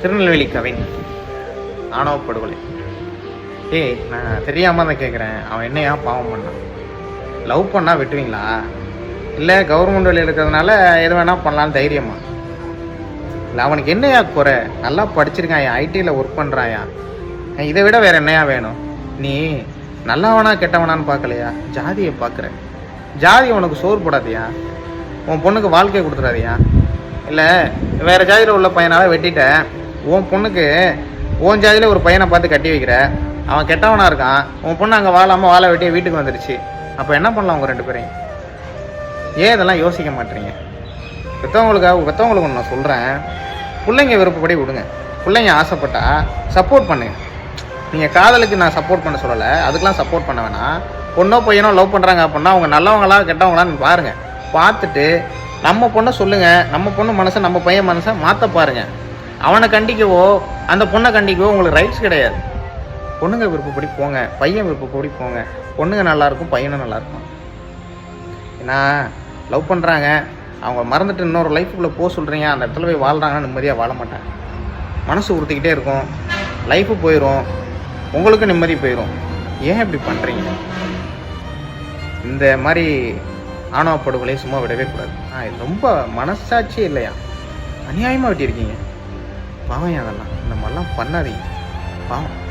திருநெல்வேலி கவின். ஆணவ படுகொலை. ஏய் நான் தெரியாமல் தான் கேட்குறேன் அவன் என்னையா பாவம் பண்ணான்? லவ் பண்ணால் வெட்டுவீங்களா? இல்லை கவர்மெண்ட் வேலையில் இருக்கிறதுனால எது வேணால் பண்ணலான்னு தைரியமா? இல்லை அவனுக்கு என்னையா குறை? நல்லா படிச்சிருக்கான் ஐடியில் ஒர்க் பண்ணுறாயா இதை விட வேற என்னையா வேணும்? நீ நல்லவனா கெட்டவனான்னு பார்க்கலையா? ஜாதியை பார்க்குற ஜாதி உனக்கு சோறு போடாதியா? உன் பொண்ணுக்கு வாழ்க்கையை கொடுத்துடாதியா இல்லை வேறு ஜாதியில் உள்ள பையனால் வெட்டிட்டேன். உன் பொண்ணுக்கு உன் ஜாதியில் ஒரு பையனை பார்த்து கட்டி வைக்கிற. அவன் கெட்டவனாக இருக்கான். உன் பொண்ணு அங்கே வாழாமல் வாழை வெட்டி வீட்டுக்கு வந்துடுச்சு அப்போ என்ன பண்ணலாம் உங்கள் ரெண்டு பேரையும்? ஏன் இதெல்லாம் யோசிக்க மாட்டீங்க? பெற்றவங்களுக்காக பெற்றவங்களுக்கு ஒன்று நான் சொல்கிறேன் பிள்ளைங்க விருப்பப்படி விடுங்க. பிள்ளைங்க ஆசைப்பட்டா சப்போர்ட் பண்ணுங்க. நீங்கள் காதலுக்கு நான் சப்போர்ட் பண்ண சொல்லலை. அதுக்கெலாம் சப்போர்ட் பண்ண வேணாம். பொண்ணோ பையனோ லவ் பண்ணுறாங்க அப்படின்னா அவங்க நல்லவங்களா கெட்டவங்களான்னு பாருங்கள் பார்த்துட்டு நம்ம பொண்ணை சொல்லுங்க நம்ம பொண்ணு மனசை நம்ம பையன் மனசை மாற்ற பாருங்க. அவனை கண்டிக்கவோ அந்த பொண்ணை கண்டிக்கவோ உங்களுக்கு ரைட்ஸ் கிடையாது. பொண்ணுங்க விருப்பப்படி போங்க பையன் விருப்பப்படி போங்க. பொண்ணுங்க நல்லா இருக்கும் பையனும் நல்லா இருக்கும் ஏன்னா லவ் பண்ணுறாங்க அவங்க மறந்துட்டு இன்னொரு லைஃபுக்குள்ளே போக சொல்கிறீங்க அந்த இடத்துல போய் வாழ்கிறாங்கன்னா நிம்மதியாக வாழ மாட்டாங்க மனசு உறுத்திக்கிட்டே இருக்கும். லைஃபு போயிடும் உங்களுக்கு நிம்மதி போயிடும் ஏன் இப்படி பண்ணுறீங்க இந்த மாதிரி ஆணவ படுகொலையை சும்மா விடவே கூடாது. ஆ ரொம்ப மனசாட்சி இல்லையா? அநியாயமாக வெட்டியிருக்கீங்க. பாவம் அதெல்லாம்? இந்த மாதிரிலாம் பண்ணாதீங்க. பாவம்.